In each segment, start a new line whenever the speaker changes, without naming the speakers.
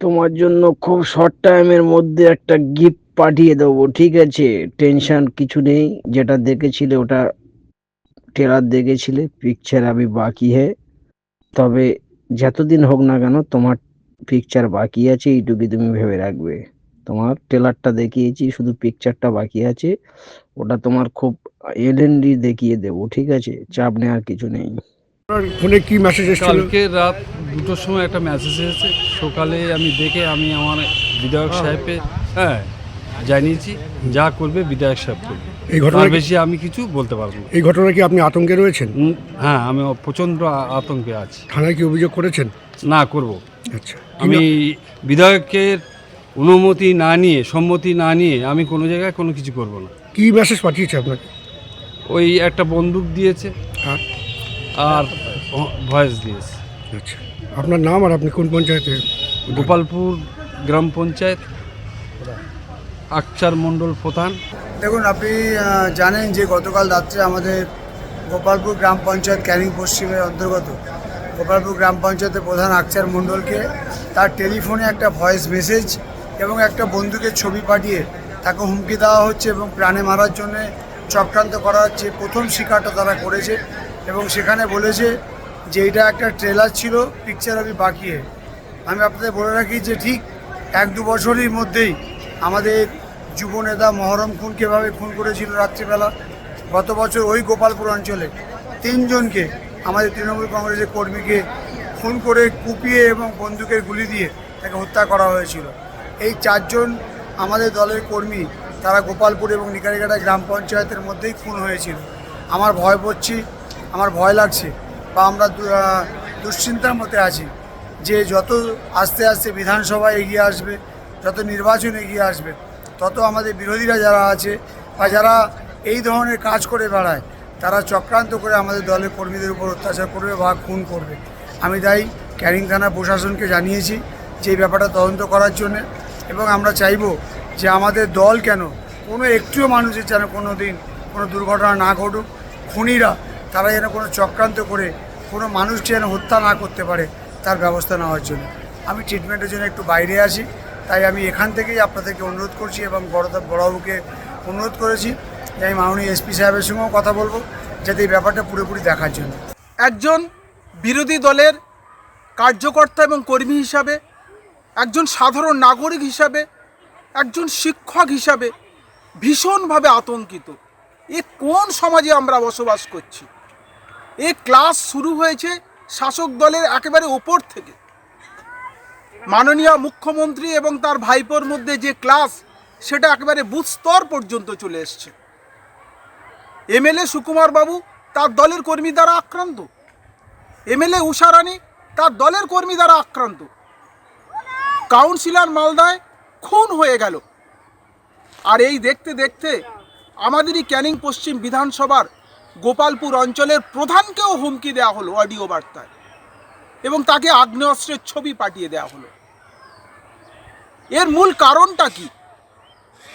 তোমার জন্য খুব শর্ট টাইমের মধ্যে একটা গিফট পাঠিয়ে দেবো ঠিক আছে? টেনশন কিছু নেই যেটা দেখেছিলে ওটা ট্রেলার দেখেছিলে পিকচার আমি বাকি হে। তবে যতদিন হোক না কেন তোমার পিকচার বাকি আছে এইটুকুই তুমি ভেবে রাখবে। তোমার ট্রেলারটা দেখিয়েছি শুধু পিকচারটা বাকি আছে ওটা তোমার খুব এলএনডি দেখিয়ে দেবো ঠিক আছে? চাপ নেওয়ার কিছু নেই।
ফোনে কি মেসেজ এসেছিল?
কালকে রাত দুটোর সময় একটা মেসেজ এসেছে। সকালে আমি দেখে আমি আমার বিধায়ক সাহেবকে হ্যাঁ জানিয়েছি যা করবে বিধায়ক সাহেব করবে।
এই ঘটনা
বেশি আমি কিছু বলতে পারব না।
এই ঘটনা কি আপনি আতঙ্কে রয়েছেন?
হ্যাঁ আমি প্রচণ্ড আতঙ্কে আছি।
থানায় কি অভিযোগ করেছেন?
না করব।
আচ্ছা।
আমি বিধায়কের অনুমতি না নিয়ে সম্মতি না নিয়ে আমি কোনো জায়গায় কোনো কিছু করব না।
কি মেসেজ পাঠিয়েছে আপনাকে?
ওই একটা বন্দুক দিয়েছে
আর
আর ভয়েস দিয়েছে।
আচ্ছা। আপনার নাম আর আপনি কোন পঞ্চায়েতে?
গোপালপুর গ্রাম পঞ্চায়েত আকচার মণ্ডল প্রধান।
দেখুন আপনি জানেন যে গতকাল রাত্রে আমাদের গোপালপুর গ্রাম পঞ্চায়েত ক্যানিং পশ্চিমের অন্তর্গত গোপালপুর গ্রাম পঞ্চায়েতের প্রধান আকচার মণ্ডলকে তার টেলিফোনে একটা ভয়েস মেসেজ এবং একটা বন্ধুকে ছবি পাঠিয়ে তাকে হুমকি দেওয়া হচ্ছে এবং প্রাণে মারার জন্য চক্রান্ত করা হচ্ছে। প্রথম শিকারটা তারা করেছে এবং সেখানে বলেছে যে এটা একটা ট্রেলার ছিল পিকচার আমি বাকিয়ে। আমি আপনাদের বলে রাখি যে ঠিক এক দু বছরের মধ্যেই আমাদের যুব নেতা মহরম খুন কীভাবে খুন করেছিল রাত্রিবেলা, গত বছর ওই গোপালপুর অঞ্চলে তিনজনকে আমাদের তৃণমূল কংগ্রেসের কর্মীকে খুন করে কুপিয়ে এবং বন্দুকের গুলি দিয়ে তাকে হত্যা করা হয়েছিল। এই চারজন আমাদের দলের কর্মী তারা গোপালপুর এবং নিকারিঘাটা গ্রাম পঞ্চায়েতের মধ্যেই খুন হয়েছিল। আমার ভয় পড়ছি, আমার ভয় লাগছে বা আমরা দুশ্চিন্তার মধ্যে আছি যে যত আস্তে আস্তে বিধানসভা এগিয়ে আসবে, যত নির্বাচন এগিয়ে আসবে, তত আমাদের বিরোধীরা যারা আছে বা যারা এই ধরনের কাজ করে বেড়ায়, তারা চক্রান্ত করে আমাদের দলের কর্মীদের উপর অত্যাচার করবে বা খুন করবে। আমি তাই ক্যানিং থানা প্রশাসনকে জানিয়েছি যে ব্যাপারটা তদন্ত করার জন্য এবং আমরা চাইব যে আমাদের দল কেন কোনো একটিও মানুষের যেন কোনো দিন কোনো দুর্ঘটনা না ঘটুক। খুনিরা, তারা যেন কোনো চক্রান্ত করে কোনো মানুষকে যেন হত্যা না করতে পারে তার ব্যবস্থা নেওয়ার জন্য। আমি ট্রিটমেন্টের জন্য একটু বাইরে আছি, তাই আমি এখান থেকেই আপনাদেরকে অনুরোধ করছি এবং বড়দা বড়বাবুকে অনুরোধ করেছি যে আমি মাননীয় এসপি সাহেবের সঙ্গেও কথা বলব, যাতে এই ব্যাপারটা পুরোপুরি দেখার জন্য।
একজন বিরোধী দলের কার্যকর্তা এবং কর্মী হিসাবে, একজন সাধারণ নাগরিক হিসাবে, একজন শিক্ষক হিসাবে ভীষণভাবে আতঙ্কিত। এ কোন সমাজে আমরা বসবাস করছি? এ ক্লাস শুরু হয়েছে শাসক দলের একেবারে ওপর থেকে। মাননীয় মুখ্যমন্ত্রী এবং তার ভাইপোর মধ্যে যে ক্লাস, সেটা একেবারে বুথ স্তর পর্যন্ত চলে এসছে। এমএলএ সুকুমার বাবু তার দলের কর্মী দ্বারা আক্রান্ত। এমএলএ উষারানী তার দলের কর্মী দ্বারা আক্রান্ত। কাউন্সিলর মালদায় খুন হয়ে গেল। আর এই দেখতে দেখতে আমাদেরই ক্যানিং পশ্চিম বিধানসভার গোপালপুর অঞ্চলের প্রধানকেও হুমকি দেওয়া হলো অডিও বার্তায় এবং তাকে আগ্নেয়াস্ত্রের ছবি পাঠিয়ে দেওয়া হলো। এর মূল কারণটা কি?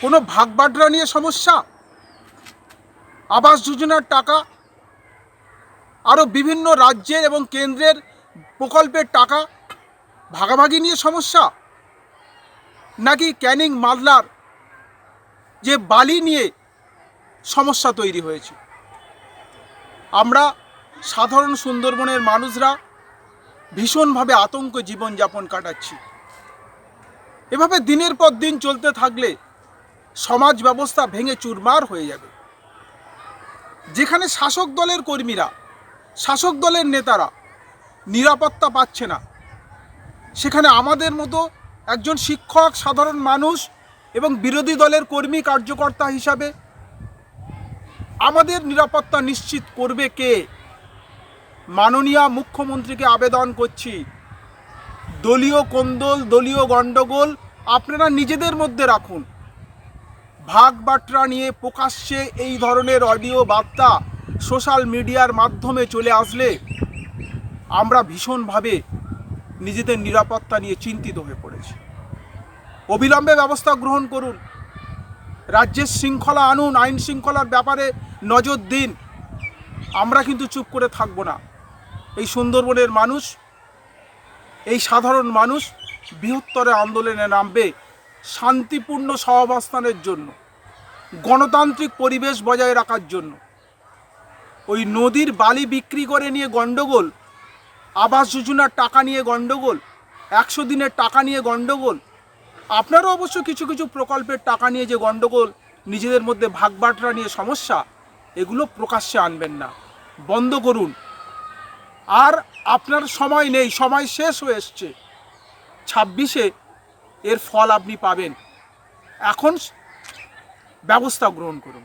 কোনো ভাগবাটরা নিয়ে সমস্যা? আবাস যোজনার টাকা? আরও বিভিন্ন রাজ্যের এবং কেন্দ্রের প্রকল্পের টাকা? ভাগাভাগি নিয়ে সমস্যা? নাকি ক্যানিং মাদলার যে বালি নিয়ে সমস্যা তৈরি হয়েছে? আমরা সাধারণ সুন্দরবনের মানুষরা ভীষণভাবে আতঙ্ক জীবনযাপন কাটাচ্ছি। এভাবে দিনের পর দিন চলতে থাকলে সমাজ ব্যবস্থা ভেঙে চুরমার হয়ে যাবে। যেখানে শাসক দলের কর্মীরা, শাসক দলের নেতারা নিরাপত্তা পাচ্ছে না, সেখানে আমাদের মতো একজন শিক্ষক, সাধারণ মানুষ এবং বিরোধী দলের কর্মী, কার্যকর্তা হিসাবে আমাদের নিরাপত্তা নিশ্চিত করবে কে? মাননীয় মুখ্যমন্ত্রীকে আবেদন করছি। দলীয় কোন্দল, দলীয় গণ্ডগোল আপনারা নিজেদের মধ্যে রাখুন। ভাগ বাটরা নিয়ে প্রকাশ্যে এই ধরনের অডিও বার্তা সোশ্যাল মিডিয়ার মাধ্যমে চলে আসলে আমরা ভীষণভাবে নিজেদের নিরাপত্তা নিয়ে চিন্তিত হয়ে পড়েছি। অবিলম্বে ব্যবস্থা গ্রহণ করুন। রাজ্যের শৃঙ্খলা আনুন, আইন শৃঙ্খলার ব্যাপারে নজর দিন। আমরা কিন্তু চুপ করে থাকব না। এই সুন্দরবনের মানুষ, এই সাধারণ মানুষ বৃহত্তরে আন্দোলনে নামবে শান্তিপূর্ণ সহাবস্থানের জন্য, গণতান্ত্রিক পরিবেশ বজায় রাখার জন্য। ওই নদীর বালি বিক্রি করে নিয়ে গণ্ডগোল, আবাস যোজনার টাকা নিয়ে গণ্ডগোল, একশো দিনের টাকা নিয়ে গণ্ডগোল আপনারও অবশ্য কিছু কিছু প্রকল্পের টাকা নিয়ে যে গণ্ডগোল নিজেদের মধ্যে ভাগবাটরা নিয়ে সমস্যা, এগুলো প্রকাশ্যে আনবেন না। বন্ধ করুন। আর আপনার সময় নেই, সময় শেষ হয়ে এসছে। ছাব্বিশে এর ফল আপনি পাবেন। এখন ব্যবস্থা গ্রহণ করুন।